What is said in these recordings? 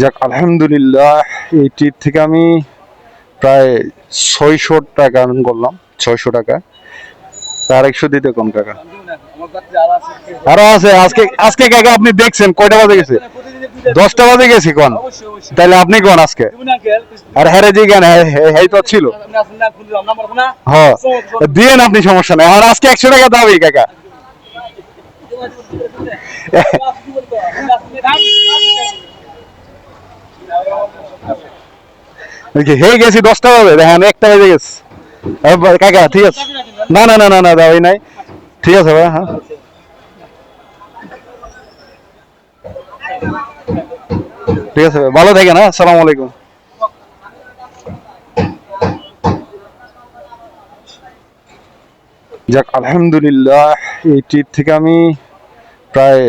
যাক, আলহামদুলিল্লাহ, এই ট্রিপ থেকে আমি প্রায় ছয়শো টাকা earn করলাম, ছয়শো টাকা। তার একশো দিতে কম টাকা। আরও আছে, আজকে আজকে কাকা আপনি দেখছেন, কয়টা বাজে গেছে? দশটা বাজে গেছি কোন? তাহলে আপনি কোন আজকে? আর হ্যারে জি জ্ঞান হ্যাঁ তো ছিল। হ্যাঁ দিয়েন আপনি সমস্যা নাই। আর আজকে একশো টাকা দাবি, কাকা। দেখি হে গেছি দশটা বাজে, দেখেন, একটা বাজে গেছে। কাকা, ঠিক আছে? না না না না না দাবি নাই। ঠিক আছে, ভাই হ্যাঁ। ঠিক আছে ভালো থাকেন হ্যাঁ আসসালামু আলাইকুম। যাক, আলহামদুলিল্লাহ, এই ট্রিপ থেকে আমি প্রায়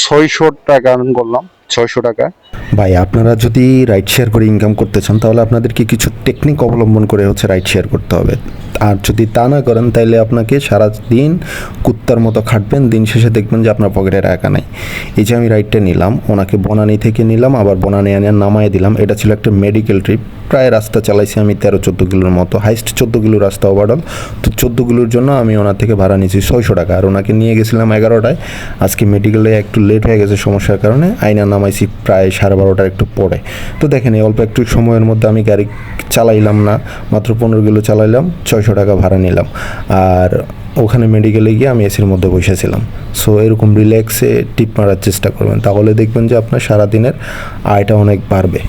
ছয়শো টাকা earn করলাম। ছয়শো টাকা। ভাই, আপনারা যদি রাইড শেয়ার করে ইনকাম করতে চান, তাহলে আপনাদেরকে কিছু টেকনিক অবলম্বন করে হচ্ছে রাইড শেয়ার করতে হবে। আর যদি তা না করেন তাহলে আপনাকে সারা দিন কুত্তার মতো খাটবেন, দিন শেষে দেখবেন যে আপনার পকেটে টাকা নাই। এই যে আমি রাইডটা নিলাম, ওনাকে বনানি থেকে নিলাম, আবার বনানি আনিয়ে নামায় দিলাম। এটা ছিল একটা মেডিকেল ট্রিপ প্রায় রাস্তা চালাইছি আমি তেরো, চোদ্দ কিলোর মতো। হাইস্ট চোদ্দ কিলো রাস্তা ওভারঅল তো চোদ্দ কিলোর জন্য আমি ওনার থেকে ভাড়া নিয়েছি ছয়শো টাকা। আর ওনাকে নিয়ে গেছিলাম এগারোটায়। আজকে মেডিকেলে একটু লেট হয়ে গেছে সমস্যার কারণে আইনা নামাইছি প্রায় সাড়ে বারোটার একটু পরে। তো দেখেন, এই অল্প একটু সময়ের মধ্যে আমি গাড়ি চালাইলাম না, মাত্র পনেরো কিলো চালাইলাম, ছয়শো টাকা ভাড়া নিলাম। আর ওখানে মেডিকেলে গিয়ে আমি এসির মধ্যে বসেছিলাম সো এরকম রিল্যাক্সে টিপ মারার চেষ্টা করবেন। তাহলে দেখবেন যে আপনার সারাদিনের আয়টা অনেক বাড়বে।